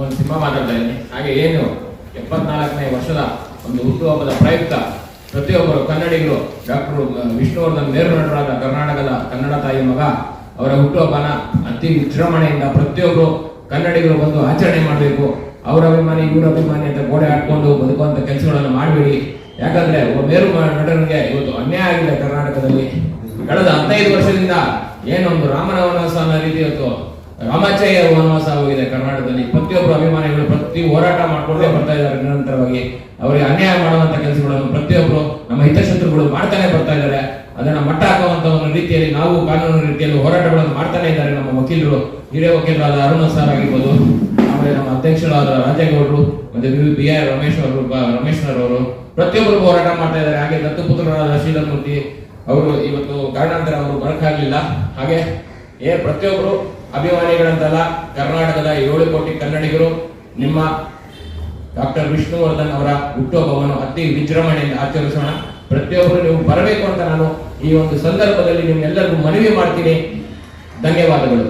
ಒಂದು ಸಿಂಹ ಮಾತಾಡ್ತಾ ಹಾಗೆ ಏನು, ಎಪ್ಪತ್ನಾಲ್ಕನೇ ವರ್ಷದ ಒಂದು ಹುಟ್ಟುಹಬ್ಬದ ಪ್ರಯುಕ್ತ ಪ್ರತಿಯೊಬ್ಬರು ಕನ್ನಡಿಗರು, ಡಾಕ್ಟರ್ ವಿಷ್ಣುವರ್ಧನ್ ಮೇರು ನಟರಾದ ಕರ್ನಾಟಕದ ಕನ್ನಡ ತಾಯಿ ಮಗ, ಅವರ ಹುಟ್ಟುಹಬ್ಬನ ಅತಿ ವಿಜೃಂಭಣೆಯಿಂದ ಪ್ರತಿಯೊಬ್ಬರು ಕನ್ನಡಿಗರು ಬಂದು ಆಚರಣೆ ಮಾಡಬೇಕು. ಅವರ ಅಭಿಮಾನಿ, ಇವರ ಅಭಿಮಾನಿ ಅಂತ ಗೋಡೆ ಹಾಕೊಂಡು ಬದುಕುವಂತ ಕೆಲಸಗಳನ್ನು ಮಾಡಬೇಡಿ. ಯಾಕಂದ್ರೆ ಒಬ್ಬ ಮೇರು ನಟನಿಗೆ ಇವತ್ತು ಅನ್ಯಾಯ ಆಗಿದೆ ಕರ್ನಾಟಕದಲ್ಲಿ. ಕಳೆದ ಹದಿನೈದು ವರ್ಷದಿಂದ ಏನೊಂದು ರಾಮನ ವನವಾಸ ಅನ್ನೋ ರೀತಿ ಇವತ್ತು ರಾಮಾಚಾರ್ಯ ವನವಾಸ ಹೋಗಿದೆ. ಕರ್ನಾಟಕದಲ್ಲಿ ಪ್ರತಿಯೊಬ್ಬರು ಅಭಿಮಾನಿಗಳು ಪ್ರತಿ ಹೋರಾಟ ಮಾಡ್ಕೊಂಡೇ ಬರ್ತಾ ಇದ್ದಾರೆ. ನಿರಂತರವಾಗಿ ಅವರಿಗೆ ಅನ್ಯಾಯ ಮಾಡುವಂತ ಕೆಲಸಗಳನ್ನು ಪ್ರತಿಯೊಬ್ಬರು ನಮ್ಮ ಹಿತಶತ್ರುಗಳು ಮಾಡ್ತಾನೆ ಬರ್ತಾ ಇದ್ದಾರೆ. ಅದನ್ನ ಮಟ್ಟ ಹಾಕುವಂತ ಒಂದು ರೀತಿಯಲ್ಲಿ ನಾವು ಕಾನೂನು ರೀತಿಯಲ್ಲಿ ಹೋರಾಟಗಳನ್ನು ಮಾಡ್ತಾನೆ ಇದ್ದಾರೆ ನಮ್ಮ ವಕೀಲರು. ಹಿರಿಯ ವಕೀಲರಾದ ಅರುಣ ಸರ್ ಆಗಿರ್ಬೋದು, ಆಮೇಲೆ ನಮ್ಮ ಅಧ್ಯಕ್ಷರಾದ ರಾಜೇಗೌಡರು, ಮತ್ತೆ ಬಿ ಆರ್ ರಮೇಶ್ ಅವರು ರಮೇಶ್ವರ್ ಅವರು, ಪ್ರತಿಯೊಬ್ಬರು ಹೋರಾಟ ಮಾಡ್ತಾ ಇದ್ದಾರೆ. ಹಾಗೆ ದತ್ತುಪುತ್ರರಾದ ಶ್ರೀಧರ್ಮೂರ್ತಿ ಅವರು ಇವತ್ತು ಕಾರಣಾಂತರ ಅವರು ಬರಕಾಗ್ಲಿಲ್ಲ ಹಾಗೆ, ಏ ಪ್ರತಿಯೊಬ್ಬರು ಅಭಿಮಾನಿಗಳಂತಲ್ಲ, ಕರ್ನಾಟಕದ ಏಳು ಕೋಟಿ ಕನ್ನಡಿಗರು, ನಿಮ್ಮ ಡಾಕ್ಟರ್ ವಿಷ್ಣುವರ್ಧನ್ ಅವರ ಹುಟ್ಟುಹಬ್ಬವನ್ನು ಅತಿ ವಿಜೃಂಭಣೆಯಿಂದ ಆಚರಿಸೋಣ. ಪ್ರತಿಯೊಬ್ಬರು ನೀವು ಬರಬೇಕು ಅಂತ ನಾನು ಈ ಒಂದು ಸಂದರ್ಭದಲ್ಲಿ ನಿಮ್ಮೆಲ್ಲರಿಗೂ ಮನವಿ ಮಾಡ್ತೀನಿ. ಧನ್ಯವಾದಗಳು.